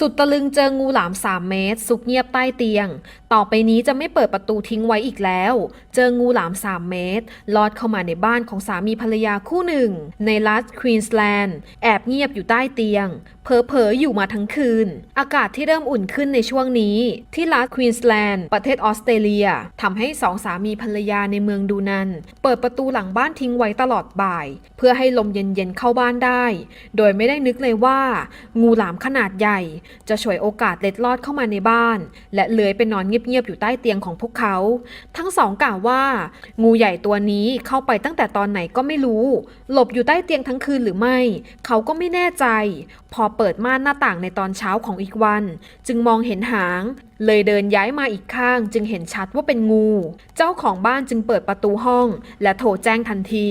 สุดตะลึงเจองูหลาม 3 เมตร ซุกเงียบใต้เตียง ต่อไปนี้จะไม่เปิดประตูทิ้งไว้อีกแล้ว เจองูหลาม 3 เมตร ลอดเข้ามาในบ้านของสามีภรรยาคู่หนึ่ง ในรัฐควีนสแลนด์แอบเงียบอยู่ใต้เตียง เผลอๆอยู่มาทั้งคืน อากาศที่เริ่มอุ่นขึ้นในช่วงนี้ ที่รัฐควีนสแลนด์ประเทศออสเตรเลียทำให้สองสามีภรรยาในเมืองดูนันเปิดประตูหลังบ้านทิ้งไว้ตลอดบ่าย เพื่อให้ลมเย็นๆเข้าบ้านได้ โดยไม่ได้นึกเลยว่า งูหลามขนาดใหญ่จะฉวยโอกาสเล็ดลอดเข้ามาในบ้าน และเลื้อยไปนอนเงียบๆอยู่ใต้เตียงของพวกเขา ทั้งสองกล่าวว่า งูใหญ่ตัวนี้เข้าไปตั้งแต่ตอนไหนก็ไม่รู้ หลบอยู่ใต้เตียงทั้งคืนหรือไม่ เขาก็ไม่แน่ใจ พอเปิดม่านหน้าต่างในตอนเช้าของอีกวัน จึงมองเห็นหาง เลยเดินย้ายมาอีกข้าง จึงเห็นชัดว่าเป็นงู เจ้าของบ้านจึงเปิดประตูห้อง และโทรแจ้งทันที